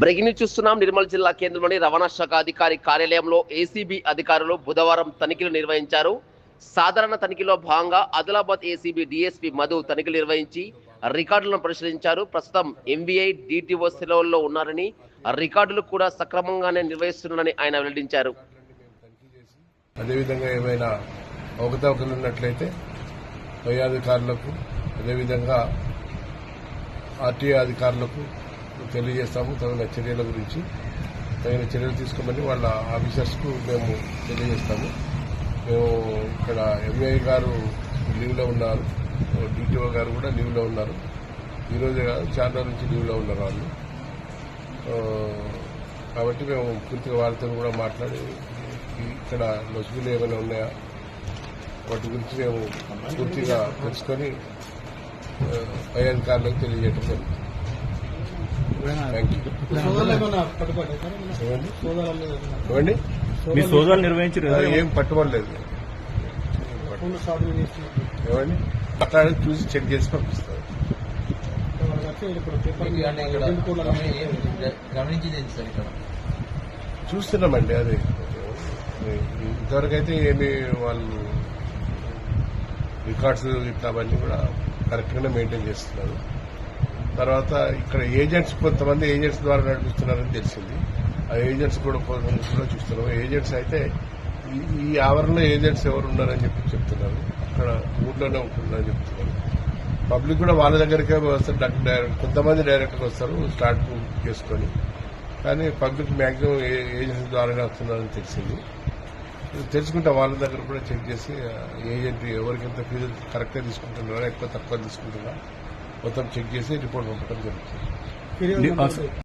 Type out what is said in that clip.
Breaking news చూస్తున్నాం. నిర్మల్ జిల్లా కేంద్రంలోని రవాణా శాఖ అధికారి కార్యాలయంలో ఏసీబీ అధికారులు బుధవారం తనిఖీలు నిర్వహించారు. సాధారణ తనిఖీలో భాగంగా ఆదిలాబాద్ ఏసీబీ డిఎస్పీ మధు తనిఖీలు నిర్వహించి రికార్డులను పరిశీలించారు. ప్రస్తుతం ఎంబీఐ డిటిఓ సెలవుల్లో ఉన్నారని రికార్డులు కూడా సక్రమంగానే నిర్వహిస్తున్నారని ఆయన వెల్లడించారు. అదేవిధంగా ఏమైనా అవకతవకలు ఉన్నట్లయితే పై అధికారులకు అదేవిధంగా ఆర్టీఏ అధికారులకు తెలియజేస్తాము తగిన చర్యల గురించి. తగిన చర్యలు తీసుకోమని వాళ్ళ ఆఫీసర్స్కు మేము తెలియజేస్తాము. మేము ఇక్కడ ఎంఏ గారు లీవ్లో ఉన్నారు. డిటిఓ గారు కూడా లీవ్లో ఉన్నారు. ఈరోజే కాదు చాలా నుంచి లీవ్లో ఉన్నారు వాళ్ళు. కాబట్టి మేము పూర్తిగా వారితో కూడా మాట్లాడి ఇక్కడ లొసుగులు ఏమైనా ఉన్నాయా? వాటి గురించి మేము పూర్తిగా తెలుసుకొని ఆ, పై అధికారులకు తెలియజేయడం జరుగుతుంది మీ సోదాలు నిర్వహించారు ఏం పట్టుకోలేదు ఏమండి? చూసి చెక్ చేసి పంపిస్తారు. చూస్తున్నామండి అది. ఇంతవరకు అయితే ఏమి వాళ్ళు రికార్డ్స్ ఇట్లా అవన్నీ కూడా కరెక్ట్ గానే మెయింటైన్ చేస్తున్నారు. తర్వాత ఇక్కడ ఏజెంట్స్ కొంతమంది ఏజెంట్స్ ద్వారా నడిపిస్తున్నారని తెలిసింది. ఆ ఏజెంట్స్ కూడా కొంతమంది కూడా చూస్తున్నాం. ఏజెంట్స్ అయితే ఈ- ఈ ఆవరణలో ఏజెంట్స్ ఎవరు ఉన్నారని చెప్పి చెప్తున్నారు. అక్కడ ఊర్లోనే ఉంటున్నారని చెప్తున్నారు. పబ్లిక్ కూడా వాళ్ళ దగ్గరికే వస్తారు. డైరెక్ట్ డైరెక్ట్ కొంతమంది డైరెక్ట్గా వస్తారు స్టార్ట్ బుక్ చేసుకొని. కానీ పబ్లిక్ మ్యాక్సిమం ఏజెన్సీ ద్వారానే వస్తున్నారని తెలిసింది. తెలుసుకుంటే వాళ్ళ దగ్గర కూడా చెక్ చేసి ఏజెంట్ ఎవరికి ఎంత ఫీజు కరెక్ట్గా తీసుకుంటున్నారా ఎక్కువ తక్కువ తీసుకుంటున్నారా మొత్తం చెక్ చేసి రిపోర్ట్ పంపడం జరుగుతుంది.